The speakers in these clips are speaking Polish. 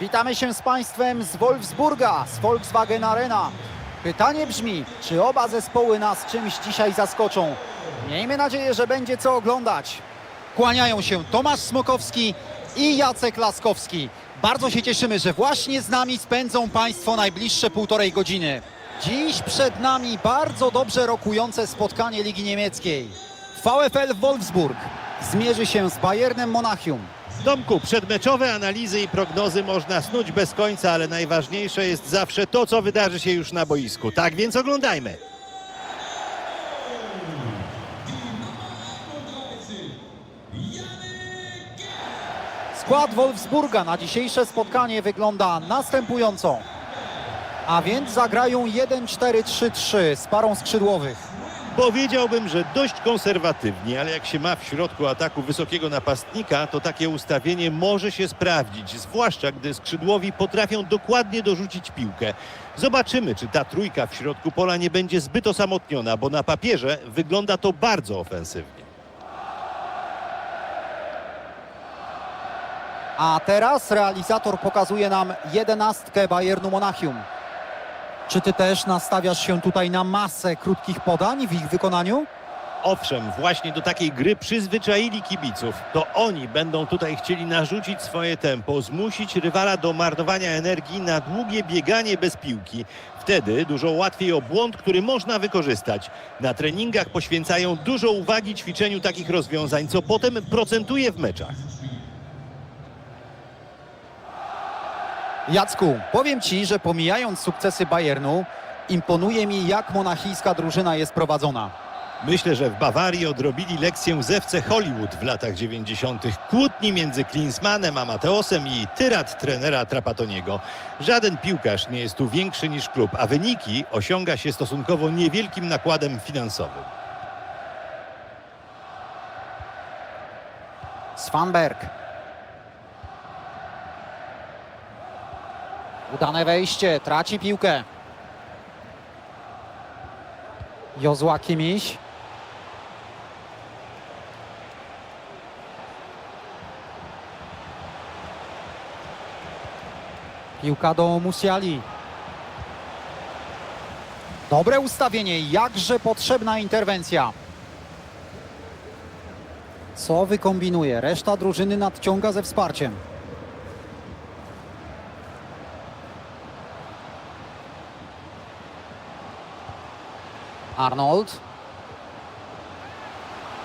Witamy się z Państwem z Wolfsburga, z Volkswagen Arena. Pytanie brzmi, czy oba zespoły nas czymś dzisiaj zaskoczą? Miejmy nadzieję, że będzie co oglądać. Kłaniają się Tomasz Smokowski i Jacek Laskowski. Bardzo się cieszymy, że właśnie z nami spędzą Państwo najbliższe półtorej godziny. Dziś przed nami bardzo dobrze rokujące spotkanie Ligi Niemieckiej. VfL Wolfsburg zmierzy się z Bayernem Monachium. Domku, przedmeczowe analizy i prognozy można snuć bez końca, ale najważniejsze jest zawsze to, co wydarzy się już na boisku. Tak więc oglądajmy. Skład Wolfsburga na dzisiejsze spotkanie wygląda następująco. A więc zagrają 1-4-3-3 z parą skrzydłowych. Powiedziałbym, że dość konserwatywnie, ale jak się ma w środku ataku wysokiego napastnika, to takie ustawienie może się sprawdzić, zwłaszcza gdy skrzydłowi potrafią dokładnie dorzucić piłkę. Zobaczymy, czy ta trójka w środku pola nie będzie zbyt osamotniona, bo na papierze wygląda to bardzo ofensywnie. A teraz realizator pokazuje nam jedenastkę Bayernu Monachium. Czy ty też nastawiasz się tutaj na masę krótkich podań w ich wykonaniu? Owszem, właśnie do takiej gry przyzwyczaili kibiców. To oni będą tutaj chcieli narzucić swoje tempo, zmusić rywala do marnowania energii na długie bieganie bez piłki. Wtedy dużo łatwiej o błąd, który można wykorzystać. Na treningach poświęcają dużo uwagi ćwiczeniu takich rozwiązań, co potem procentuje w meczach. Jacku, powiem ci, że pomijając sukcesy Bayernu, imponuje mi jak monachijska drużyna jest prowadzona. Myślę, że w Bawarii odrobili lekcję ze FC Hollywood w latach 90. Kłótni między Klinsmanem a Mateosem i tyrat trenera Trapatoniego. Żaden piłkarz nie jest tu większy niż klub, a wyniki osiąga się stosunkowo niewielkim nakładem finansowym. Svanberg. Udane wejście, traci piłkę. Jozła Kimiś. Piłka do Musiali. Dobre ustawienie, jakże potrzebna interwencja. Co wykombinuje? Reszta drużyny nadciąga ze wsparciem. Arnold.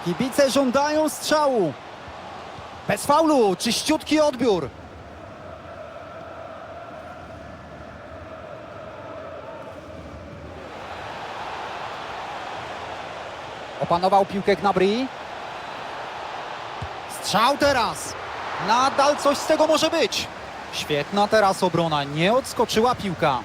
Kibice żądają strzału. Bez faulu, czyściutki odbiór. Opanował piłkę Gnabry. Strzał teraz. Nadal coś z tego może być. Świetna teraz obrona. Nie odskoczyła piłka.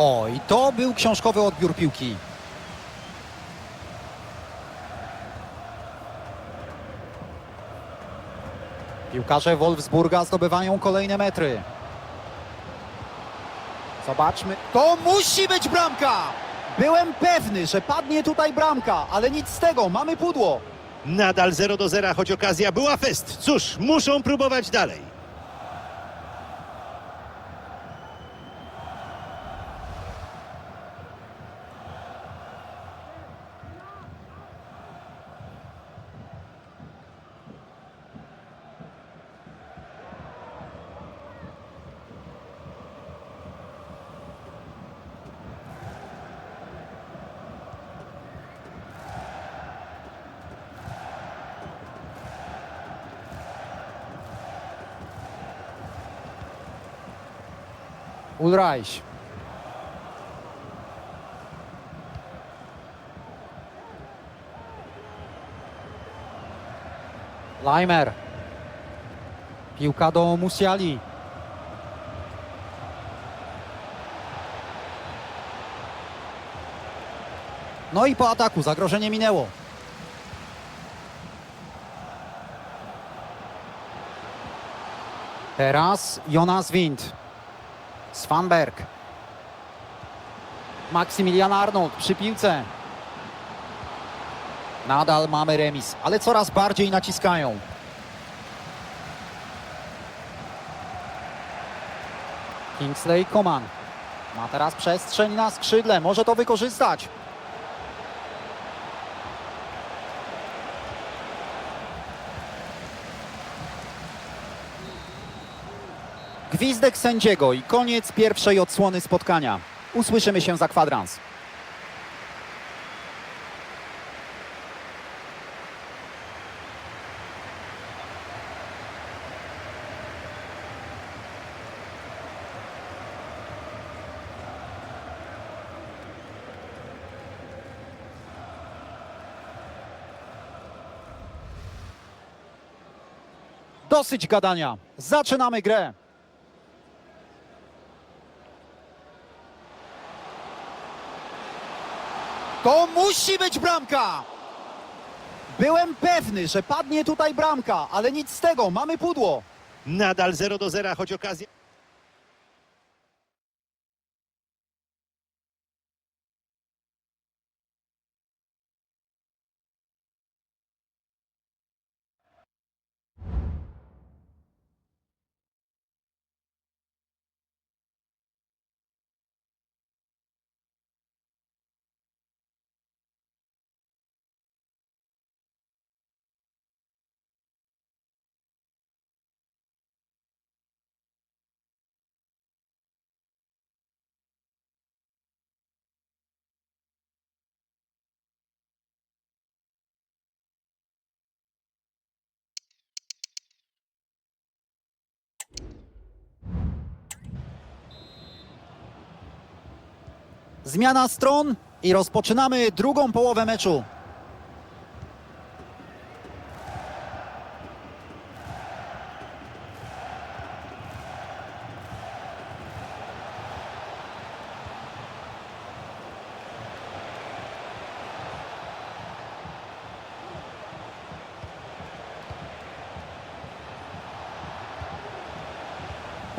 O, i to był książkowy odbiór piłki. Piłkarze Wolfsburga zdobywają kolejne metry. Zobaczmy. To musi być bramka! Byłem pewny, że padnie tutaj bramka, ale nic z tego, mamy pudło. Nadal 0 do 0, choć okazja była fest. Cóż, muszą próbować dalej. Ulreich. Leimer. Piłka do Musiali. No i po ataku zagrożenie minęło. Teraz Jonas Wind. Svanberg. Maksymilian Arnold przy piłce. Nadal mamy remis, ale coraz bardziej naciskają. Kingsley Coman. Ma teraz przestrzeń na skrzydle, może to wykorzystać. Gwizdek sędziego i koniec pierwszej odsłony spotkania. Usłyszymy się za kwadrans. Dosyć gadania. Zaczynamy grę. To musi być bramka! Byłem pewny, że padnie tutaj bramka, ale nic z tego, mamy pudło. Nadal 0 do 0, choć okazja... Zmiana stron i rozpoczynamy drugą połowę meczu.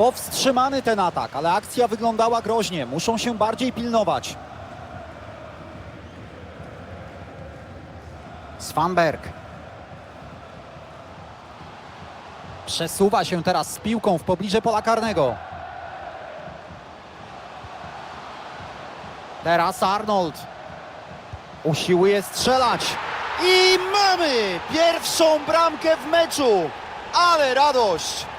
Powstrzymany ten atak, ale akcja wyglądała groźnie. Muszą się bardziej pilnować. Svanberg. Przesuwa się teraz z piłką w pobliże pola karnego. Teraz Arnold. Usiłuje strzelać. I mamy pierwszą bramkę w meczu. Ale radość!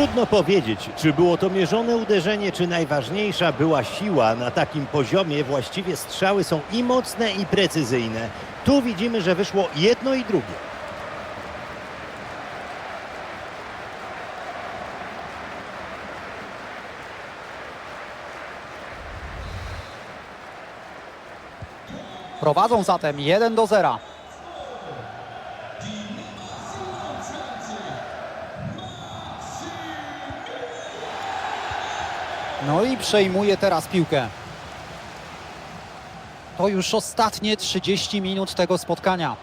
Trudno powiedzieć, czy było to mierzone uderzenie, czy najważniejsza była siła. Na takim poziomie właściwie strzały są i mocne, i precyzyjne. Tu widzimy, że wyszło jedno i drugie. Prowadzą zatem 1 do 0. No i przejmuje teraz piłkę. To już ostatnie 30 minut tego spotkania.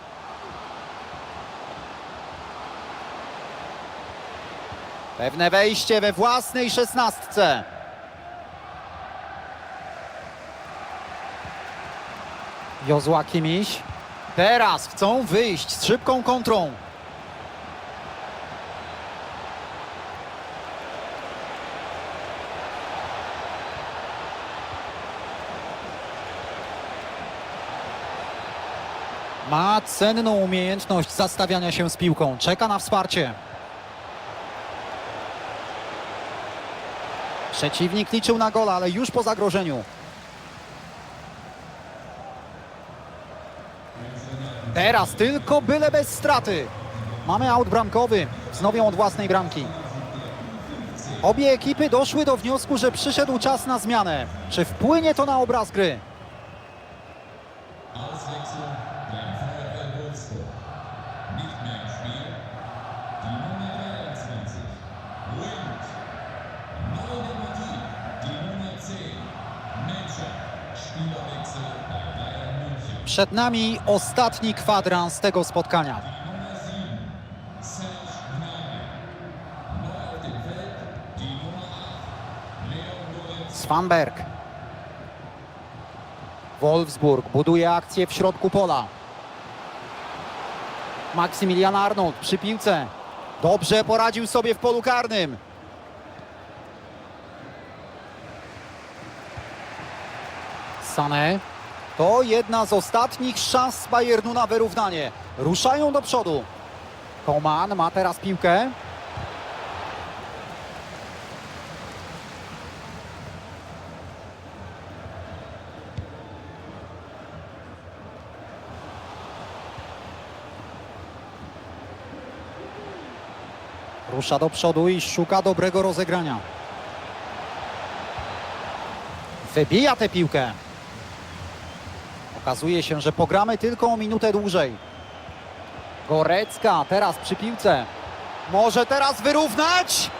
Pewne wejście we własnej szesnastce. Jozła Kimiś. Teraz chcą wyjść z szybką kontrą. Ma cenną umiejętność zastawiania się z piłką. Czeka na wsparcie. Przeciwnik liczył na gola, ale już po zagrożeniu. Teraz tylko byle bez straty. Mamy aut bramkowy. Wznowią od własnej bramki. Obie ekipy doszły do wniosku, że przyszedł czas na zmianę. Czy wpłynie to na obraz gry? Przed nami ostatni kwadrans tego spotkania. Svanberg. Wolfsburg buduje akcję w środku pola. Maksymilian Arnold przy piłce. Dobrze poradził sobie w polu karnym. Sané. To jedna z ostatnich szans Bayernu na wyrównanie. Ruszają do przodu. Koman ma teraz piłkę. Rusza do przodu i szuka dobrego rozegrania. Wybija tę piłkę. Okazuje się, że pogramy tylko o minutę dłużej. Gorecka teraz przy piłce. Może teraz wyrównać?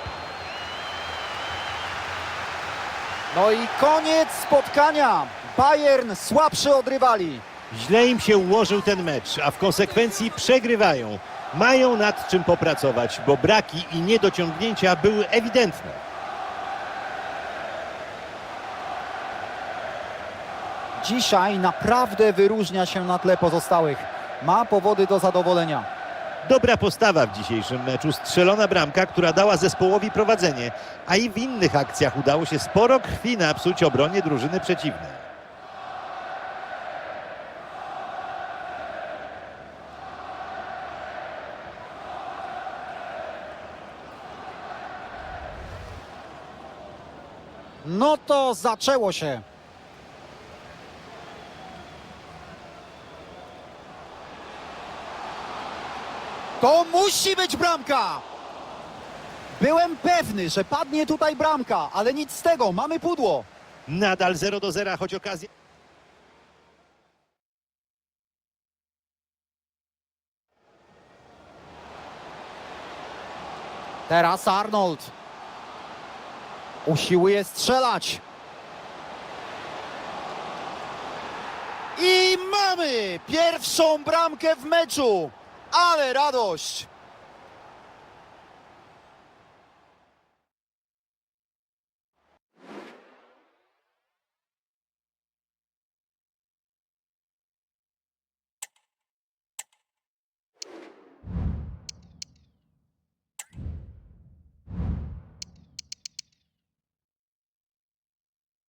No i koniec spotkania. Bayern słabszy od rywali. Źle im się ułożył ten mecz, a w konsekwencji przegrywają. Mają nad czym popracować, bo braki i niedociągnięcia były ewidentne. Dzisiaj naprawdę wyróżnia się na tle pozostałych. Ma powody do zadowolenia. Dobra postawa w dzisiejszym meczu, strzelona bramka, która dała zespołowi prowadzenie, a i w innych akcjach udało się sporo krwi napsuć obronie drużyny przeciwnej. No to zaczęło się. To musi być bramka! Byłem pewny, że padnie tutaj bramka, ale nic z tego, mamy pudło. Nadal 0 do 0, choć okazja... Teraz Arnold. Usiłuje strzelać. I mamy pierwszą bramkę w meczu. Ale radość!